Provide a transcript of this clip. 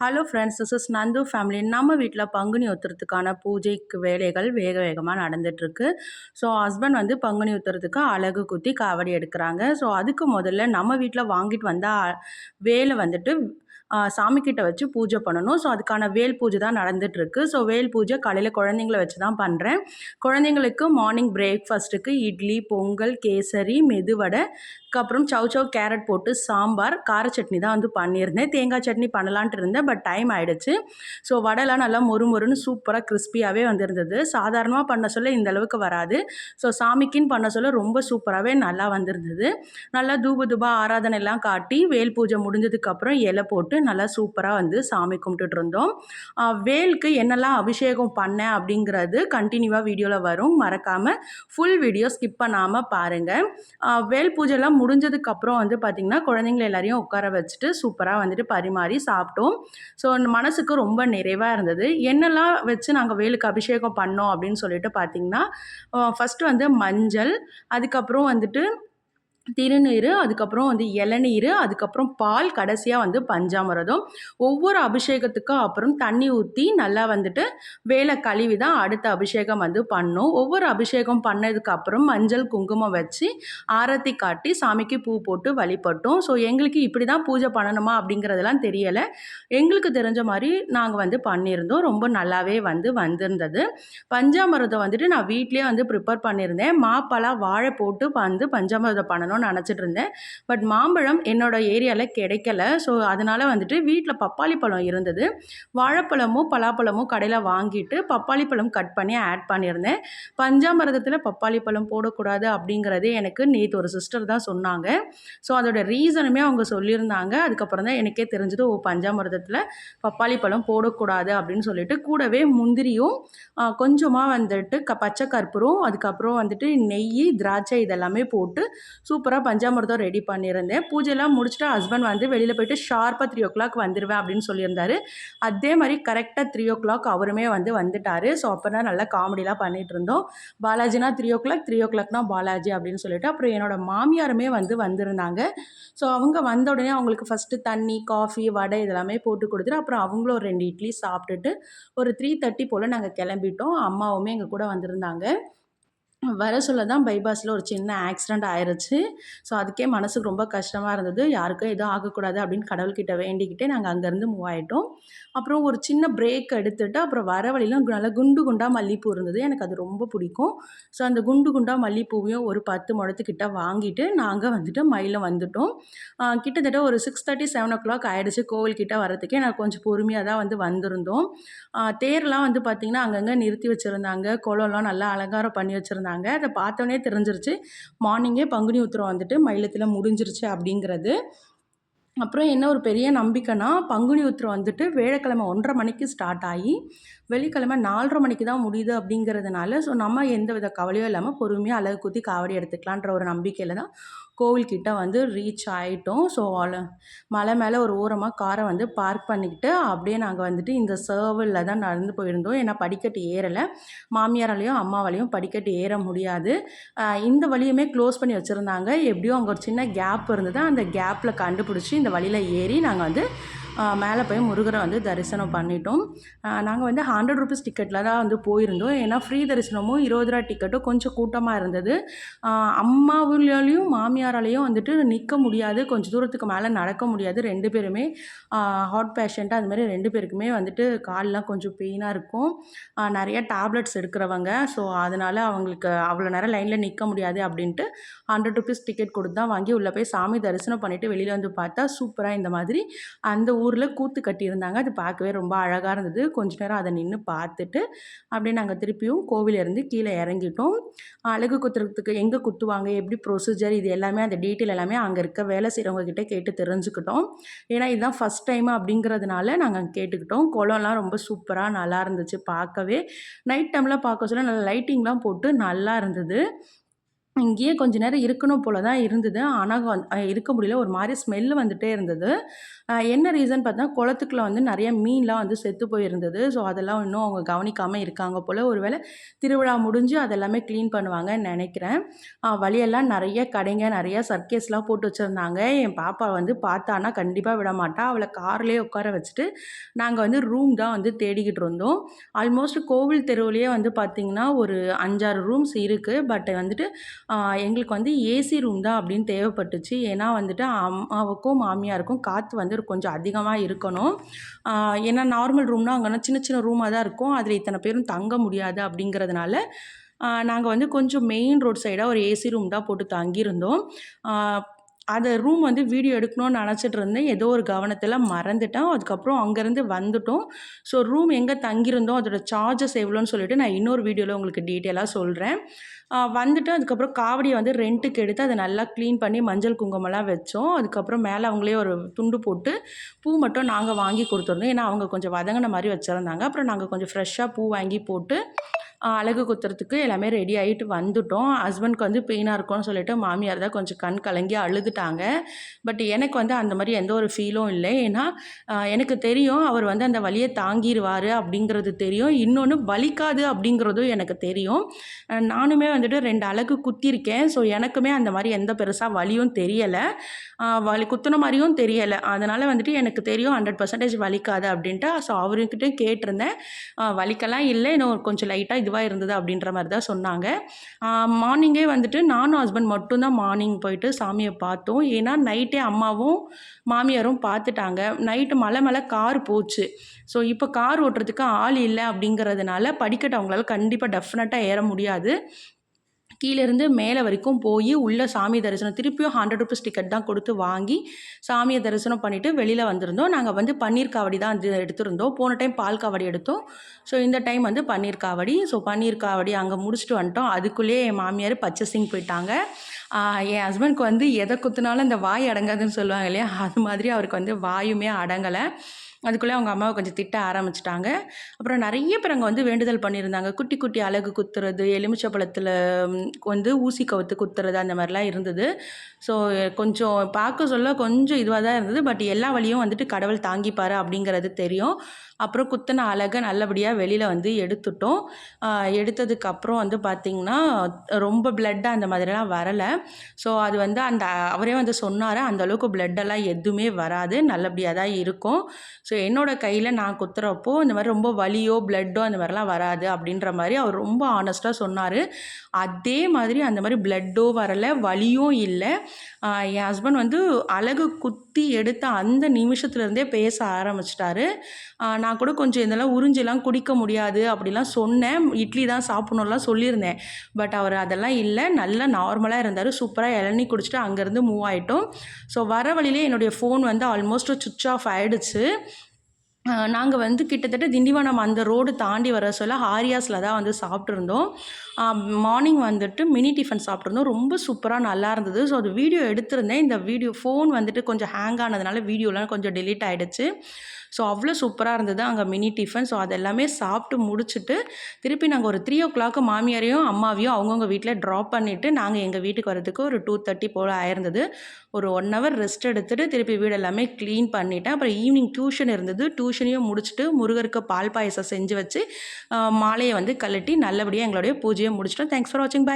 Hello friends this is Nandu family நம்ம வீட்டில் பங்குனி உத்திரத்துக்கான பூஜைக்கு வேலைகள் வேக வேகமாக நடந்துகிட்ருக்கு ஸோ ஹஸ்பண்ட் வந்து பங்குனி உத்திரத்துக்கு அழகு குத்தி காவடி எடுக்கிறாங்க. ஸோ அதுக்கு முதல்ல நம்ம வீட்டில் வாங்கிட்டு வந்த வேலை வந்துட்டு சாமிக்கிட்ட வச்சு பூஜை பண்ணணும். ஸோ அதுக்கான வேல் பூஜை தான் நடந்துகிட்ருக்கு ஸோ வேல் பூஜை காலையில் குழந்தைங்கள வச்சு தான் பண்ணுறேன் குழந்தைங்களுக்கு மார்னிங் பிரேக்ஃபாஸ்ட்டுக்கு இட்லி பொங்கல் கேசரி மெதுவடை அதுக்கப்புறம் சவ் சவ் கேரட் போட்டு சாம்பார் கார சட்னி தான் வந்து பண்ணியிருந்தேன். தேங்காய் சட்னி பண்ணலான்ட்டு இருந்தேன் பட் டைம் ஆகிடுச்சு ஸோ வடைலாம் நல்லா மொறு மொறுன்னு சூப்பராக கிறிஸ்பியாகவே வந்திருந்தது. சாதாரணமாக பண்ண சொல்ல இந்த அளவுக்கு வராது. ஸோ சாமிக்குன்னு பண்ண சொல்ல ரொம்ப சூப்பராகவே நல்லா வந்திருந்தது. நல்லா தூப தூபா ஆராதனை எல்லாம் காட்டி வேல் பூஜை முடிஞ்சதுக்கப்புறம் இலை போட்டு நல்லா சூப்பராக வந்து சாமி கும்பிட்டுட்டு இருந்தோம். வேலுக்கு என்னெல்லாம் அபிஷேகம் பண்ணேன் அப்படிங்கிறது கண்டினியூவாக வீடியோவில் வரும். மறக்காமல் ஃபுல் வீடியோ ஸ்கிப் பண்ணாமல் பாருங்கள் வேல் பூஜைலாம் முடிஞ்சதுக்கப்புறம் வந்து பார்த்திங்கன்னா குழந்தைங்கள எல்லாரையும் உட்கார வச்சுட்டு சூப்பராக வந்துட்டு பரிமாறி சாப்பிட்டோம். ஸோ மனசுக்கு ரொம்ப நிறைவாக இருந்தது. என்னெல்லாம் வச்சு நாங்கள் வேலுக்கு அபிஷேகம் பண்ணோம் அப்படின்னு சொல்லிட்டு பார்த்திங்கன்னா ஃபஸ்ட்டு வந்து மஞ்சள் அதுக்கப்புறம் வந்துட்டு திருநீர் அதுக்கப்புறம் வந்து இளநீர் அதுக்கப்புறம் பால் கடைசியாக வந்து பஞ்சாமிரதம். ஒவ்வொரு அபிஷேகத்துக்கும் அப்புறம் தண்ணி ஊற்றி நல்லா வந்துட்டு வேலை கழுவி தான் அடுத்த அபிஷேகம் வந்து பண்ணும் ஒவ்வொரு அபிஷேகம் பண்ணதுக்கு அப்புறம் மஞ்சள் குங்குமம் வச்சு ஆரத்தி காட்டி சாமிக்கு பூ போட்டு வழிபட்டோம். ஸோ எங்களுக்கு இப்படி தான் பூஜை பண்ணணுமா அப்படிங்கிறதெல்லாம் தெரியலை. எங்களுக்கு தெரிஞ்ச மாதிரி நாங்கள் வந்து பண்ணியிருந்தோம். ரொம்ப நல்லாவே வந்து வந்திருந்தது. பஞ்சாமிரதம் வந்துட்டு நான் வீட்லேயே வந்து ப்ரிப்பேர் பண்ணியிருந்தேன். மாப்பழம் வாழை போட்டு வந்து பஞ்சாமிரதம் பண்ணணும். பண்ணணும்னு நினச்சிட்டு இருந்தேன். பட் மாம்பழம் என்னோடய ஏரியாவில் கிடைக்கல. ஸோ அதனால் வந்துட்டு வீட்டில் பப்பாளி பழம் இருந்தது. வாழைப்பழமும் பலாப்பழமும் கடையில் வாங்கிட்டு பப்பாளி பழம் கட் பண்ணி ஆட் பண்ணியிருந்தேன். பஞ்சாமிரதத்தில் பப்பாளி பழம் போடக்கூடாது அப்படிங்கிறது எனக்கு நேற்று ஒரு சிஸ்டர் தான் சொன்னாங்க. ஸோ அதோட ரீசனுமே அவங்க சொல்லியிருந்தாங்க. அதுக்கப்புறம் தான் எனக்கே தெரிஞ்சது ஓ பஞ்சாமிரதத்தில் பப்பாளி பழம் போடக்கூடாது அப்படின்னு சொல்லிட்டு. கூடவே முந்திரியும் கொஞ்சமாக வந்துட்டு க பச்சை கற்பூரம் அதுக்கப்புறம் வந்துட்டு நெய் திராட்சை இதெல்லாமே போட்டு சூப்பராக பஞ்சாமிரதம் ரெடி பண்ணியிருந்தேன். பூஜைலாம் முடிச்சுட்டு ஹஸ்பண்ட் வந்து வெளியில் போயிட்டு ஷார்ப்பாக த்ரீ ஓ கிளாக் வந்துடுவேன் அப்படின்னு சொல்லியிருந்தாரு. அதே மாதிரி கரெக்டாக த்ரீ ஓ கிளாக் அவருமே வந்து வந்துட்டார். ஸோ அப்போ தான் நல்லா காமெடிலாம் பண்ணிகிட்டு இருந்தோம். பாலாஜினா த்ரீ ஓ கிளாக் த்ரீ ஓ கிளாக்னா பாலாஜி அப்படின்னு சொல்லிட்டு அப்புறம் என்னோடய மாமியாருமே வந்து வந்திருந்தாங்க. ஸோ அவங்க வந்த உடனே அவங்களுக்கு ஃபஸ்ட்டு தண்ணி காஃபி வடை இதெல்லாமே போட்டு கொடுத்துட்டு அப்புறம் அவங்களும் ஒரு ரெண்டு இட்லி சாப்பிட்டுட்டு ஒரு த்ரீ தேர்ட்டி போல் நாங்கள் கிளம்பிட்டோம். அம்மாவுமே எங்கள் கூட வந்திருந்தாங்க. வர சொல்ல தான் பைபாஸில் ஒரு சின்ன ஆக்சிடெண்ட் ஆயிடுச்சு ஸோ அதுக்கே மனசுக்கு ரொம்ப கஷ்டமாக இருந்தது. யாருக்கும் எதுவும் ஆகக்கூடாது அப்படின்னு கடவுள்கிட்ட வேண்டிக்கிட்டே நாங்கள் அங்கேருந்து மூவ் ஆகிட்டோம் அப்புறம் ஒரு சின்ன பிரேக் எடுத்துகிட்டு அப்புறம் வர வழியில் நல்லா குண்டு குண்டாக மல்லிப்பூ இருந்தது. எனக்கு அது ரொம்ப பிடிக்கும். ஸோ அந்த குண்டு குண்டாக மல்லிப்பூவையும் ஒரு பத்து முடத்துக்கிட்ட வாங்கிட்டு நாங்கள் வந்துட்டு மயில வந்துட்டோம். கிட்டத்தட்ட ஒரு six thirty seven o'clock ஆகிடுச்சு கோவில்கிட்ட வரதுக்கே நான் கொஞ்சம் பொறுமையாக தான் வந்து வந்திருந்தோம். தேர்லாம் வந்து பார்த்திங்கன்னா அங்கங்கே நிறுத்தி வச்சுருந்தாங்க. குளம்லாம் நல்லா அலங்காரம் பண்ணி வச்சுருந்தாங்க. இருந்தாங்க அதை பார்த்தோன்னே தெரிஞ்சிருச்சு. மார்னிங்கே பங்குனி உத்திரம் வந்துட்டு மயிலத்தில் முடிஞ்சிருச்சு அப்படிங்கிறது. அப்புறம் என்ன ஒரு பெரிய நம்பிக்கைனா பங்குனி உத்திரம் வந்துட்டு வேலைக்கிழமை ஒன்றரை மணிக்கு ஸ்டார்ட் ஆகி வெள்ளிக்கிழமை நாலரை மணிக்கு தான் முடியுது அப்படிங்கிறதுனால ஸோ நம்ம எந்த வித கவலையும் இல்லாமல் பொறுமையாக அழகு குத்தி காவடி எடுத்துக்கலான்ற ஒரு நம்பிக்கையில் தான் கோவில்கிட்ட வந்து ரீச் ஆகிட்டோம் ஸோ மலை மேலே ஒரு ஓரமாக காரை வந்து பார்க் பண்ணிக்கிட்டு அப்படியே நாங்கள் வந்துட்டு இந்த சர்வலில் தான் நடந்து போயிருந்தோம். ஏன்னா படிக்கட்டு ஏறலை. மாமியாராலையும் அம்மாவாலையும் படிக்கட்டு ஏற முடியாது. இந்த வழியுமே க்ளோஸ் பண்ணி வச்சுருந்தாங்க. எப்படியும் அங்கே ஒரு சின்ன கேப் இருந்தது. அந்த கேப்பில் கண்டுபிடிச்சி இந்த வழியில் ஏறி நாங்கள் வந்து மேலே போய் முருகரை வந்து தரிசனம் பண்ணிட்டோம். நாங்கள் வந்து ஹண்ட்ரட் ருபீஸ் டிக்கெட்டில் தான் வந்து போயிருந்தோம். ஏன்னா ஃப்ரீ தரிசனமும் இருபது ரூபா டிக்கெட்டும் கொஞ்சம் கூட்டமாக இருந்தது. அம்மாவிலையும் மாமியாராலையும் வந்துட்டு நிற்க முடியாது. கொஞ்சம் தூரத்துக்கு மேலே நடக்க முடியாது. ரெண்டு பேருமே ஹார்ட் பேஷண்ட்டாக அது மாதிரி ரெண்டு பேருக்குமே வந்துட்டு கால்லாம் கொஞ்சம் பெயினாக இருக்கும். நிறைய டேப்லெட்ஸ் எடுக்கிறவங்க. ஸோ அதனால் அவங்களுக்கு அவ்வளோ நேரம் லைனில் நிற்க முடியாது அப்படின்ட்டு ஹண்ட்ரட் ருபீஸ் டிக்கெட் கொடுத்து தான் வாங்கி உள்ளே போய் சாமி தரிசனம் பண்ணிவிட்டு வெளியில் வந்து பார்த்தா சூப்பராக இந்த மாதிரி அந்த ஊரில் கூத்து கட்டியிருந்தாங்க. அது பார்க்கவே ரொம்ப அழகாக இருந்தது. கொஞ்ச நேரம் அதை நின்று பார்த்துட்டு அப்படியே நாங்கள் திருப்பியும் கோவிலேருந்து கீழே இறங்கிட்டோம். அழகு குத்துறதுக்கு எங்கே குத்துவாங்க எப்படி ப்ரொசீஜர் இது எல்லாமே அந்த டீட்டெயில் எல்லாமே அங்கே இருக்க வேலை செய்கிறவங்க கிட்டே கேட்டு தெரிஞ்சுக்கிட்டோம். ஏன்னா இதுதான் ஃபஸ்ட் டைம் அப்படிங்கிறதுனால நாங்கள் கேட்டுக்கிட்டோம். குளம்லாம் ரொம்ப சூப்பராக நல்லா இருந்துச்சு பார்க்கவே. நைட் டைமில் பார்க்க சொல்ல நல்லா லைட்டிங்லாம் போட்டு நல்லா இருந்தது. இங்கேயே கொஞ்ச நேரம் இருக்கணும் போல தான் இருந்தது. ஆனால் வந் இருக்க முடியல. ஒரு மாதிரி ஸ்மெல் வந்துகிட்டே இருந்தது. என்ன ரீசன் பார்த்தா, குளத்துக்குள்ள வந்து நிறைய மீன்லாம் வந்து செத்து போயிருந்தது. ஸோ, அதெல்லாம் இன்னும் அவங்க கவனிக்காமல் இருக்காங்க போல் ஒருவேளை திருவிழா முடிஞ்சு அதெல்லாமே க்ளீன் பண்ணுவாங்கன்னு நினைக்கிறேன் வழியெல்லாம் நிறைய கடைங்க, நிறைய சர்க்கேஸ்லாம் போட்டு வச்சுருந்தாங்க என் பாப்பா வந்து பார்த்தான்னா விட மாட்டா அவளை கார்லேயே உட்கார வச்சுட்டு, நாங்கள் வந்து ரூம் தான் வந்து தேடிக்கிட்டு இருந்தோம். ஆல்மோஸ்ட் கோவில் தெருவுலேயே வந்து பார்த்தீங்கன்னா, ஒரு 5, 6 ரூம்ஸ் இருக்குது பட் வந்துட்டு எங்களுக்கு வந்து ஏசி ரூம் தான் அப்படின்னு தேவைப்பட்டுச்சு. ஏன்னா வந்துட்டு அம்மாவுக்கும், மாமியாருக்கும் காற்று வந்து கொஞ்சம் அதிகமாக இருக்கணும். ஏன்னா நார்மல் ரூம்னா அங்கேனா சின்ன சின்ன ரூமாக தான் இருக்கும். அதில் இத்தனை பேரும் தங்க முடியாது அப்படிங்கிறதுனால, நாங்கள் வந்து கொஞ்சம் மெயின் ரோட் சைடாக ஒரு ஏசி ரூம் தான் போட்டு தங்கியிருந்தோம். அதை அந்த ரூம் வந்து வீடியோ எடுக்கணும்னு நினச்சிட்டு இருந்தேன். ஏதோ ஒரு கவனத்தில் மறந்துட்டேன். அதுக்கப்புறம் அங்கேருந்து வந்துட்டோம். ஸோ ரூம் எங்கே தங்கியிருந்தோம், அதோட சார்ஜஸ் எவ்வளோன்னு சொல்லிட்டு நான் இன்னொரு வீடியோவில் உங்களுக்கு டீட்டெயிலாக சொல்கிறேன் வந்துட்டு அதுக்கப்புறம் காவடியை வந்து ரெண்ட்டுக்கு எடுத்து அதை நல்லா க்ளீன் பண்ணி மஞ்சள் குங்குமம்லாம் வச்சோம். அதுக்கப்புறம் மேலே அவங்களே ஒரு துண்டு போட்டு, பூ மட்டும் நாங்கள் வாங்கி கொடுத்துருந்தோம் ஏன்னா, அவங்க கொஞ்சம் வதங்கின மாதிரி வச்சிருந்தாங்க. அப்புறம் நாங்கள் கொஞ்சம் ஃப்ரெஷ்ஷாக பூ வாங்கி போட்டு, அழகு அலகு குத்துறதுக்கு எல்லாமே ரெடி ஆகிட்டு வந்துட்டோம். ஹஸ்பண்ட்க்கு வந்து பெயினாக இருக்கும்னு சொல்லிட்டு மாமியார் தான் கொஞ்சம் கண் கலங்கி அழுதுட்டாங்க. பட் எனக்கு வந்து அந்த மாதிரி எந்த ஒரு ஃபீலும் இல்லை ஏன்னா, எனக்கு தெரியும் அவர் வந்து அந்த வழியை தாங்கிடுவார் அப்படிங்கிறது தெரியும். இன்னொன்று வலிக்காது அப்படிங்கிறதும் எனக்கு தெரியும். நானுமே வந்துட்டு ரெண்டு அழகு குத்திருக்கேன். ஸோ, எனக்குமே அந்த மாதிரி எந்த பெருசாக வலியும் தெரியலை வலி குத்துன மாதிரியும் தெரியலை அதனால் வந்துட்டு எனக்கு தெரியும் 100% வலிக்காது அப்படின்ட்டு. ஸோ, அவர்கிட்ட கேட்டிருந்தேன். வலிக்கெல்லாம் இல்லை இன்னும் கொஞ்சம் லைட்டாக இது இதுவாக இருந்தது அப்படின்ற மாதிரி தான் சொன்னாங்க. மார்னிங்கே வந்துட்டு நானும் ஹஸ்பண்ட் மட்டும்தான் மார்னிங் போயிட்டு சாமியை பார்த்தோம். ஏன்னா, நைட்டே அம்மாவும், மாமியாரும் பார்த்துட்டாங்க. நைட்டு மலை மலை கார் போச்சு. ஸோ, இப்போ கார் ஓட்டுறதுக்கு ஆள் இல்லை அப்படிங்கிறதுனால படிக்கட்டு அவங்களால கண்டிப்பாக டெஃபினட்டாக ஏற முடியாது. கீழேருந்து மேலே வரைக்கும் போய் உள்ள சாமி தரிசனம் திருப்பியும் ஹண்ட்ரட் ருபீஸ் டிக்கெட் தான் கொடுத்து வாங்கி, சாமியை தரிசனம் பண்ணிவிட்டு வெளியில் வந்திருந்தோம். நாங்கள் வந்து பன்னீர் காவடி தான் எடுத்திருந்தோம். போன டைம் பால் காவடி எடுத்தோம். ஸோ, இந்த டைம் வந்து பன்னீர் காவடி. ஸோ, பன்னீர் காவடி அங்கே முடிச்சுட்டு வந்துட்டோம். அதுக்குள்ளேயே என் மாமியார் பச்சசிங் போயிட்டாங்க. என் ஹஸ்பண்ட்க்கு வந்து எதை குத்துனாலும் அந்த வாய் அடங்காதுன்னு சொல்லுவாங்க இல்லையா? அது மாதிரி அவருக்கு வந்து வாயுமே அடங்கலை அதுக்குள்ளே அவங்க அம்மாவை கொஞ்சம் திட்ட ஆரம்பிச்சிட்டாங்க அப்புறம் நிறைய பேர் அங்கே வந்து வேண்டுதல் பண்ணியிருந்தாங்க. குட்டி, குட்டி அலகு குத்துறது, எலுமிச்சப்பழத்தில் வந்து ஊசி கவுத்து குத்துறது அந்த மாதிரிலாம் இருந்தது. ஸோ கொஞ்சம் பார்க்க சொல்ல கொஞ்சம் இதுவாக தான் இருந்தது. பட் எல்லா வழியும் வந்துட்டு கடவுள் தாங்கிப்பார் அப்படிங்கிறது தெரியும். அப்புறம் குத்தின அழகை நல்லபடியாக வெளியில் வந்து எடுத்துட்டோம். எடுத்ததுக்கப்புறம் வந்து பார்த்திங்கன்னா ரொம்ப பிளட்டாக அந்த மாதிரிலாம் வரலை ஸோ அது வந்து அந்த அவரே வந்து சொன்னார் "அந்த அளவுக்கு பிளட்டெல்லாம் எதுவுமே வராது. நல்லபடியாக தான் இருக்கும்." ஸோ என்னோடய கையில் நான் குத்துறப்போ, இந்த மாதிரி ரொம்ப வலியோ, பிளட்டோ அந்த மாதிரிலாம் வராது அப்படின்ற மாதிரி அவர் ரொம்ப ஆனஸ்ட்டாக சொன்னார் அதே மாதிரி அந்த மாதிரி பிளட்டோ வரல, வலியும் இல்லை என் ஹஸ்பண்ட் வந்து அழகு குத்தி எடுத்த அந்த நிமிஷத்துலேருந்தே பேச ஆரம்பிச்சிட்டாரு நான் நான் கூட கொஞ்சம் இதெல்லாம் உறிஞ்சிலாம் குடிக்க முடியாது அப்படிலாம் சொன்னேன். இட்லி தான் சாப்பிடணும்லாம் சொல்லியிருந்தேன். பட் அவர் அதெல்லாம் இல்லை நல்லா நார்மலாக இருந்தார் சூப்பராக இளநீ குடிச்சிட்டு அங்கேருந்து மூவ் ஆகிட்டோம் ஸோ வர வழியிலே என்னுடைய ஃபோன் வந்து ஆல்மோஸ்ட் சுவிட்ச் ஆஃப் ஆகிடுச்சு நாங்கள் வந்து கிட்டத்தட்ட திண்டிவனம் அந்த ரோடு தாண்டி வர சொல்ல ஆரியாஸில் தான் வந்து சாப்பிட்ருந்தோம் மார்னிங் வந்துட்டு மினி டிஃபன் சாப்பிட்ருந்தோம் ரொம்ப சூப்பராக நல்லா இருந்தது. ஸோ அது வீடியோ எடுத்திருந்தேன். இந்த வீடியோ ஃபோன் வந்துட்டு கொஞ்சம் ஹேங் ஆனதுனால வீடியோலாம் கொஞ்சம் டெலீட் ஆகிடுச்சு ஸோ அவ்வளோ சூப்பராக இருந்தது அங்கே மினி டிஃபன். ஸோ அதெல்லாமே சாப்பிட்டு முடிச்சுட்டு, திருப்பி நாங்கள் ஒரு 3:00 மாமியாரையும், அம்மாவையும் அவங்கவுங்க வீட்டில் ட்ராப் பண்ணிவிட்டு நாங்கள் எங்கள் வீட்டுக்கு வரதுக்கு ஒரு டூ தேர்ட்டி போல் ஆயிருந்தது. ஒரு ஒன் ஹவர் ரெஸ்ட் எடுத்துட்டு, திருப்பி வீடு எல்லாமே க்ளீன் பண்ணிட்டேன். அப்புறம் ஈவினிங் டியூஷன் இருந்தது. டியூஷனையும் முடிச்சுட்டு, முருகருக்கு பால் பாயாசம் செஞ்சு வச்சு, மாலையை வந்து கழட்டி நல்லபடியாக எங்களுடைய பூஜையை முடிச்சிட்டோம் தேங்க்ஸ் ஃபார் வாட்சிங். பாய்.